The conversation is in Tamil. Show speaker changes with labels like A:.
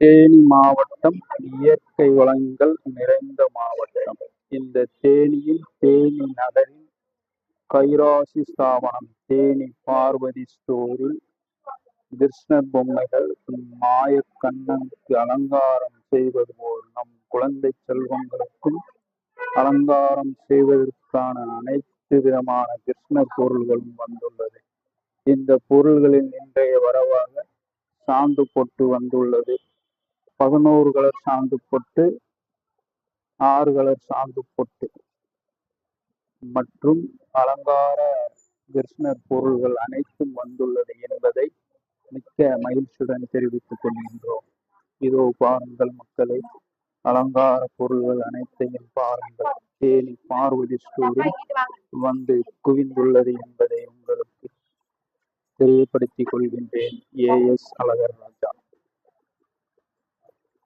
A: தேனி மாவட்டம் இயற்கை வளங்கள் நிறைந்த மாவட்டம். இந்த தேனியில் தேனி நகரில் கைராசி ஸ்தாபனம் தேனி பார்வதி ஸ்டோரில் கிருஷ்ணர் பொம்மைகள் மாயக் கண்ணனுக்கு அலங்காரம் செய்வது போல் நம் குழந்தை செல்வங்களுக்கும் அலங்காரம் செய்வதற்கான அனைத்து விதமான கிருஷ்ணர் பொருள்களும் வந்துள்ளது. இந்த பொருள்களில் இன்றைய வரவாக சாந்து பொட்டு வந்துள்ளது. பதினோரு கலர் சாந்து பொட்டு ஆறு கலர் சாந்து பொட்டு. மற்றும் அலங்கார கிருஷ்ணர் பொருள்கள் அனைத்தும் வந்துள்ளது என்பதை மிக்க மகிழ்ச்சியுடன் தெரிவித்துக் கொள்கின்றோம். இதோ பாருங்கள் மக்களை அலங்கார பொருள்கள் அனைத்தையும் பாருங்கள். தேனி பார்வதி ஸ்டோரி வந்து குவிந்துள்ளது என்பதை உங்களுக்கு தெரியப்படுத்திக் கொள்கின்றேன். A S Alagar Raja.